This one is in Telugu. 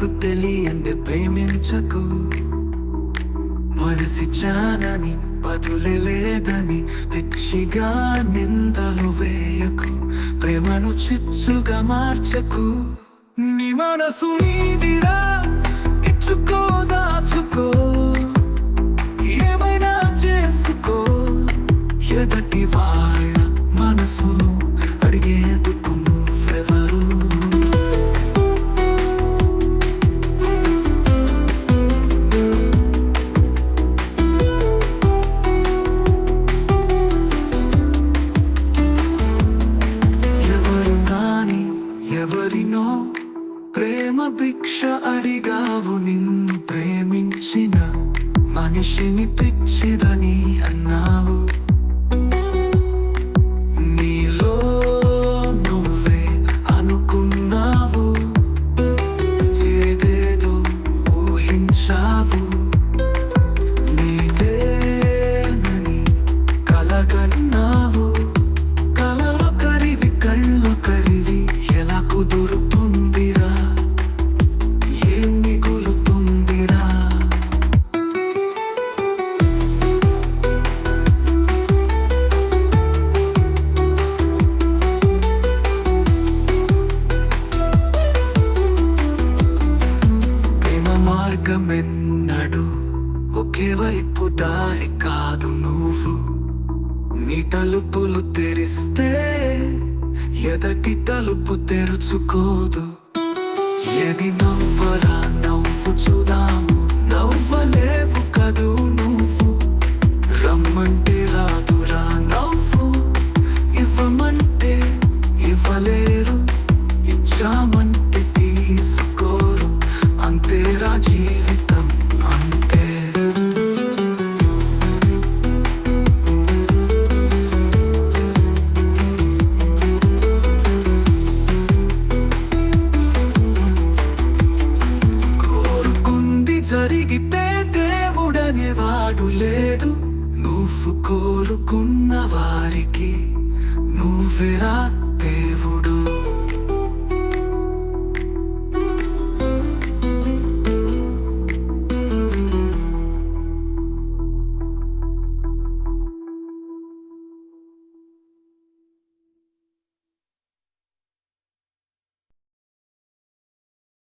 నీకు తెలియంది ప్రేమించకు. మరసిచానని బదులేదని పిచ్చిగా నిందలు వేయకు. ప్రేమను చిచ్చుగా మార్చకు. నీ మనసు నీదిరా ఇచ్చుకోదా? భిక్ష అడిగావు నిన్ను ప్రేమించిన మనిషిని పిచ్చిదని మార్గమెన్నడు ఒకే వైపు దారి కాదు నువ్వు. నీ తలుపులు తెరిస్తే ఎదటి తలుపు తెరుచుకోదు. ఎది నవ్వరా నవ్వు చూదాము నవ్వలేవు కదూ నువ్వు. రమ్మంటే రాదురా నవ్వు ఇవ్వమంటే ఇవ్వలేరు ఇచ్చామంటే జీవితం అంతే కోరుకుంది జరిగితే దేవుడనే వాడు లేడు. నువ్వు కోరుకున్న వారికి నువ్వెరా దేవుడు?